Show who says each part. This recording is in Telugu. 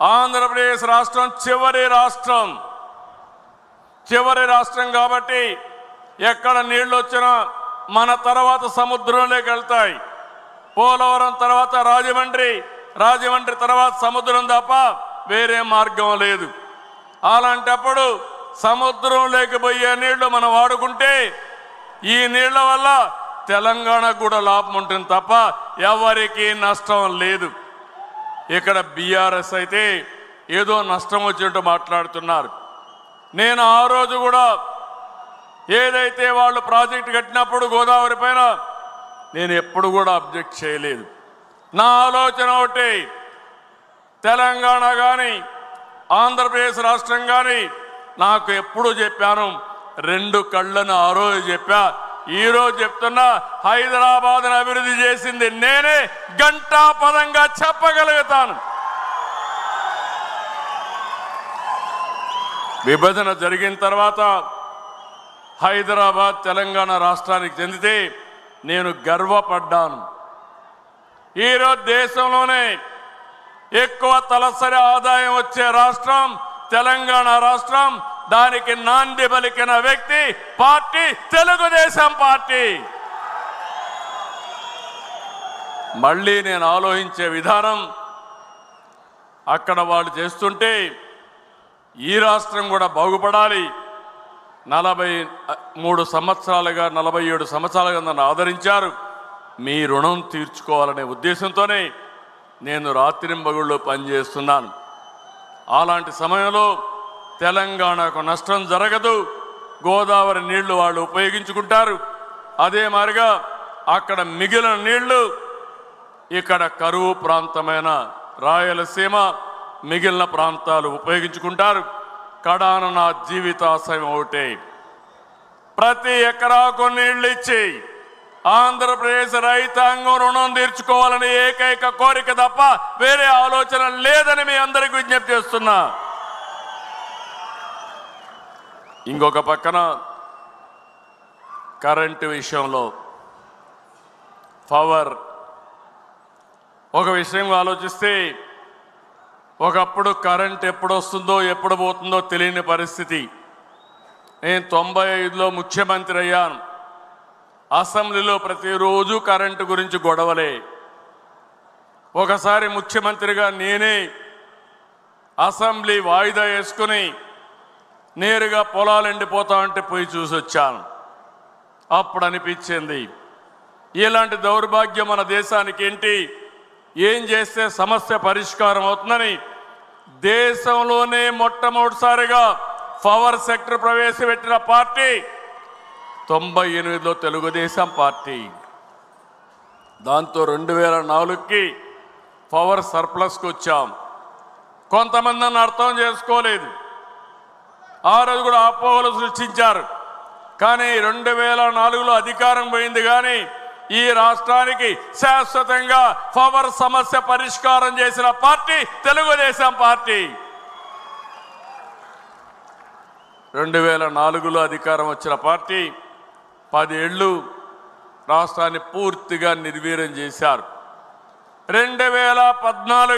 Speaker 1: ఆంధ్రప్రదేశ్ రాష్ట్రం చివరి రాష్ట్రం. చివరి రాష్ట్రం కాబట్టి ఎక్కడ నీళ్ళు వచ్చినా మన తర్వాత సముద్రంలోకి వెళ్తాయి. పోలవరం తర్వాత రాజమండ్రి రాజమండ్రి తర్వాత సముద్రం తప్ప వేరే మార్గం లేదు. అలాంటప్పుడు సముద్రంలోకి పోయే నీళ్ళు మనం వాడుకుంటే ఈ నీళ్ళ వల్ల తెలంగాణకు కూడా లాభం ఉంటుంది తప్ప ఎవరికీ నష్టం లేదు. ఇక్కడ బీఆర్ఎస్ అయితే ఏదో నష్టం వచ్చినట్టు మాట్లాడుతున్నారు. నేను ఆ రోజు కూడా ఏదైతే వాళ్ళు ప్రాజెక్ట్ కట్టినప్పుడు గోదావరి పైన నేను ఎప్పుడు కూడా అబ్జెక్ట్ చేయలేదు. నా ఆలోచన ఒకటి తెలంగాణ కానీ ఆంధ్రప్రదేశ్ రాష్ట్రం కానీ నాకు ఎప్పుడు చెప్పాను రెండు కళ్ళను ఆ రోజు చెప్పా ఈ రోజు చెప్తున్నా హైదరాబాద్ అభివృద్ధి చేసింది నేనే గంటా పదంగా చెప్పగలుగుతాను. విభజన జరిగిన తర్వాత హైదరాబాద్ తెలంగాణ రాష్ట్రానికి చెందితే నేను గర్వపడ్డాను. ఈరోజు దేశంలోనే ఎక్కువ తలసరి ఆదాయం వచ్చే రాష్ట్రం తెలంగాణ రాష్ట్రం దానికి నాంది పలికిన వ్యక్తి పార్టీ తెలుగుదేశం పార్టీ. మళ్ళీ నేను ఆలోచించే విధానం అక్కడ వాళ్ళు చేస్తుంటే ఈ రాష్ట్రం కూడా బాగుపడాలి. నలభై మూడు సంవత్సరాలుగా నలభై ఏడు సంవత్సరాలుగా నన్ను ఆదరించారు. మీ రుణం తీర్చుకోవాలనే ఉద్దేశంతోనే నేను రాత్రింబగుళ్ళు పనిచేస్తున్నాను. అలాంటి సమయంలో తెలంగాణకు నష్టం జరగదు. గోదావరి నీళ్ళు వాళ్ళు ఉపయోగించుకుంటారు. అదే మారిగా అక్కడ మిగిలిన నీళ్ళు ఇక్కడ కరువు ప్రాంతమైన రాయలసీమ మిగిలిన ప్రాంతాలు ఉపయోగించుకుంటారు. కడాన నా జీవితాశయం ఒకటే. ప్రతి ఎకరాకు నీళ్ళు ఇచ్చి ఆంధ్రప్రదేశ్ రైతాంగం రుణం తీర్చుకోవాలని ఏకైక కోరిక తప్ప వేరే ఆలోచన లేదని మీ అందరికి విజ్ఞప్తి చేస్తున్నా. ఇంకొక పక్కన కరెంటు విషయంలో పవర్ ఒక విషయం ఆలోచిస్తే ఒకప్పుడు కరెంట్ ఎప్పుడు వస్తుందో ఎప్పుడు పోతుందో తెలియని పరిస్థితి. నేను తొంభై ఐదులో ముఖ్యమంత్రి అయ్యాను. అసెంబ్లీలో ప్రతిరోజు కరెంటు గురించి గొడవలే. ఒకసారి ముఖ్యమంత్రిగా నేనే అసెంబ్లీ వాయిదా వేసుకుని నేరుగా పొలాలు ఎండిపోతా ఉంటే పోయి చూసి వచ్చాను. అప్పుడు అనిపించింది ఇలాంటి దౌర్భాగ్యం మన దేశానికి ఏంటి? ఏం చేస్తే సమస్య పరిష్కారం అవుతుందని దేశంలోనే మొట్టమొదటిసారిగా పవర్ సెక్టర్ ప్రవేశపెట్టిన పార్టీ తొంభై ఎనిమిదిలో తెలుగుదేశం పార్టీ. దాంతో రెండు వేల నాలుగుకి పవర్ సర్ప్లస్కి వచ్చాం కొంతమంది నన్ను అర్థం చేసుకోలేదు. ఆ రోజు కూడా అపోహలు సృష్టించారు. కానీ రెండు వేల నాలుగులో అధికారం పోయింది కానీ ఈ రాష్ట్రానికి శాశ్వతంగా పవర్ సమస్య పరిష్కారం చేసిన పార్టీ తెలుగుదేశం పార్టీ. రెండు వేల నాలుగులో అధికారం వచ్చిన పార్టీ పదేళ్ళు రాష్ట్రాన్ని పూర్తిగా నిర్వీర్యం చేశారు. రెండు వేల పద్నాలుగు